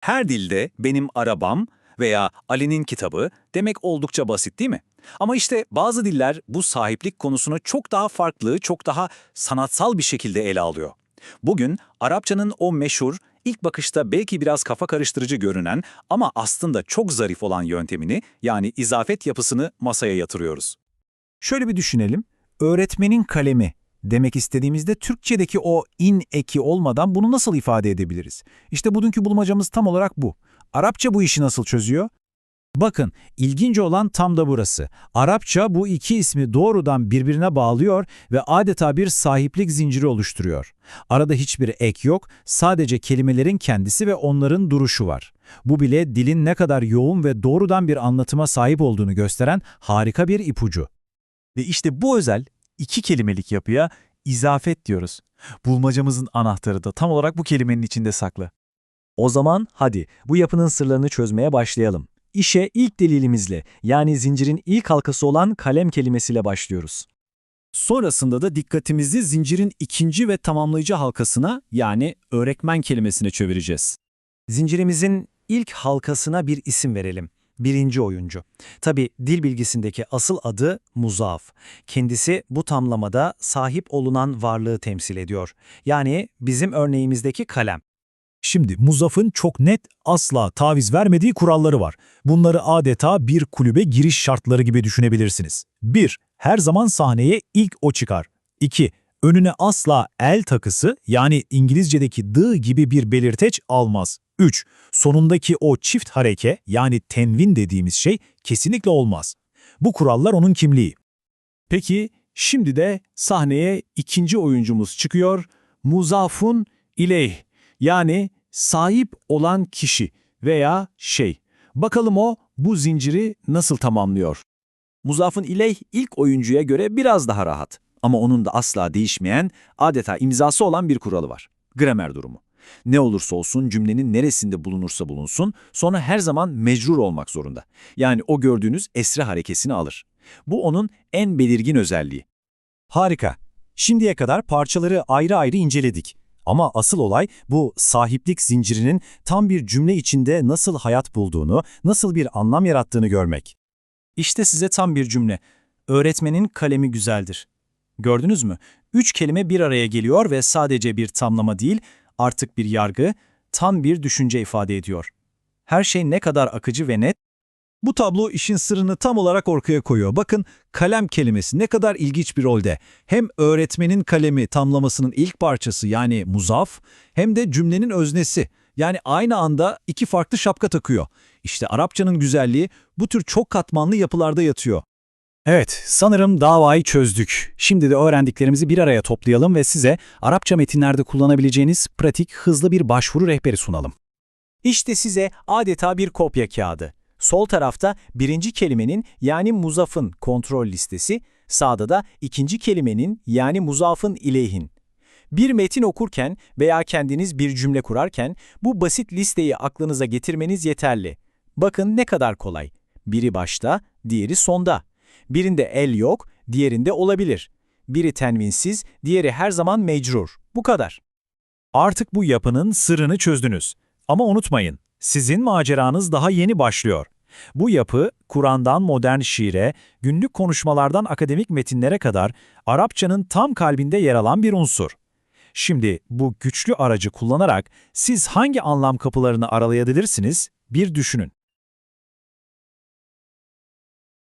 Her dilde benim arabam veya Ali'nin kitabı demek oldukça basit değil mi? Ama işte bazı diller bu sahiplik konusunu çok daha farklı, çok daha sanatsal bir şekilde ele alıyor. Bugün Arapçanın o meşhur, ilk bakışta belki biraz kafa karıştırıcı görünen ama aslında çok zarif olan yöntemini yani izafet yapısını masaya yatırıyoruz. Şöyle bir düşünelim. Öğretmenin kalemi demek istediğimizde Türkçedeki o in eki olmadan bunu nasıl ifade edebiliriz? İşte bugünkü bulmacamız tam olarak bu. Arapça bu işi nasıl çözüyor? Bakın, ilginç olan tam da burası. Arapça bu iki ismi doğrudan birbirine bağlıyor ve adeta bir sahiplik zinciri oluşturuyor. Arada hiçbir ek yok, sadece kelimelerin kendisi ve onların duruşu var. Bu bile dilin ne kadar yoğun ve doğrudan bir anlatıma sahip olduğunu gösteren harika bir ipucu. Ve işte bu özel iki kelimelik yapıya izafet diyoruz. Bulmacamızın anahtarı da tam olarak bu kelimenin içinde saklı. O zaman hadi bu yapının sırlarını çözmeye başlayalım. İşe ilk delilimizle yani zincirin ilk halkası olan kalem kelimesiyle başlıyoruz. Sonrasında da dikkatimizi zincirin ikinci ve tamamlayıcı halkasına yani öğretmen kelimesine çevireceğiz. Zincirimizin ilk halkasına bir isim verelim. Birinci oyuncu. Tabi dil bilgisindeki asıl adı muzaf. Kendisi bu tamlamada sahip olunan varlığı temsil ediyor. Yani bizim örneğimizdeki kalem. Şimdi Muzaf'ın çok net, asla taviz vermediği kuralları var. Bunları adeta bir kulübe giriş şartları gibi düşünebilirsiniz. 1. Her zaman sahneye ilk o çıkar. 2. Önüne asla el takısı yani İngilizce'deki the gibi bir belirteç almaz. 3. Sonundaki o çift hareke yani tenvin dediğimiz şey kesinlikle olmaz. Bu kurallar onun kimliği. Peki şimdi de sahneye ikinci oyuncumuz çıkıyor. Muzafun ileyh yani sahip olan kişi veya şey. Bakalım o bu zinciri nasıl tamamlıyor? Muzaf'ın ileyh ilk oyuncuya göre biraz daha rahat. Ama onun da asla değişmeyen, adeta imzası olan bir kuralı var. Gramer durumu. Ne olursa olsun cümlenin neresinde bulunursa bulunsun, sonra her zaman mecrur olmak zorunda. Yani o gördüğünüz esre harekesini alır. Bu onun en belirgin özelliği. Harika. Şimdiye kadar parçaları ayrı ayrı inceledik. Ama asıl olay bu sahiplik zincirinin tam bir cümle içinde nasıl hayat bulduğunu, nasıl bir anlam yarattığını görmek. İşte size tam bir cümle. Öğretmenin kalemi güzeldir. Gördünüz mü? Üç kelime bir araya geliyor ve sadece bir tamlama değil, artık bir yargı, tam bir düşünce ifade ediyor. Her şey ne kadar akıcı ve net, Bu tablo işin sırrını tam olarak ortaya koyuyor. Bakın kalem kelimesi ne kadar ilginç bir rolde. Hem öğretmenin kalemi tamlamasının ilk parçası yani muzaf hem de cümlenin öznesi. Yani aynı anda iki farklı şapka takıyor. İşte Arapçanın güzelliği bu tür çok katmanlı yapılarda yatıyor. Evet, sanırım davayı çözdük. Şimdi de öğrendiklerimizi bir araya toplayalım ve size Arapça metinlerde kullanabileceğiniz pratik, hızlı bir başvuru rehberi sunalım. İşte size adeta bir kopya kağıdı. Sol tarafta birinci kelimenin yani muzafın kontrol listesi, sağda da ikinci kelimenin yani muzafın ileyhin. Bir metin okurken veya kendiniz bir cümle kurarken bu basit listeyi aklınıza getirmeniz yeterli. Bakın ne kadar kolay. Biri başta, diğeri sonda. Birinde el yok, diğerinde olabilir. Biri tenvinsiz, diğeri her zaman mecrur. Bu kadar. Artık bu yapının sırrını çözdünüz. Ama unutmayın, sizin maceranız daha yeni başlıyor. Bu yapı, Kur'an'dan modern şiire, günlük konuşmalardan akademik metinlere kadar Arapçanın tam kalbinde yer alan bir unsur. Şimdi bu güçlü aracı kullanarak siz hangi anlam kapılarını aralayabilirsiniz bir düşünün.